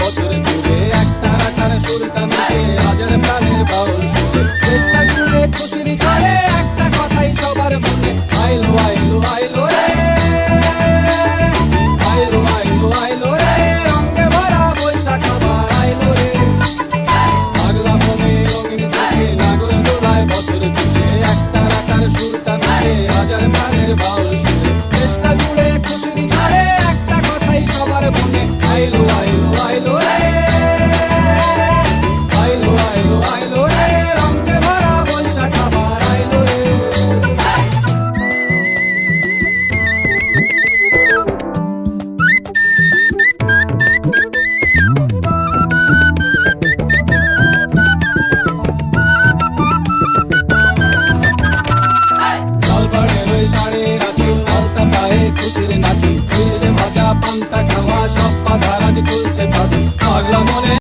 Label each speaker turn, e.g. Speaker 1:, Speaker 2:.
Speaker 1: বছর জুড়ে একটা রাখার সুরটা মিশে হাজার প্রাণের বাউল সুরে। একটা কথাই সবার মনে, আইলো আইলো আইলো রে। আইলো আইলো আইলো রে, রঙে রে। পাগলা মনে রঙিন থাকে নাগর একটা রাখার সুরটা মিশে হাজার প্রাণের বাউল খুশির নাচি মজা পান্তা খাওয়া সব পাধা রাজ খুলছে দাদি পাগলা মনে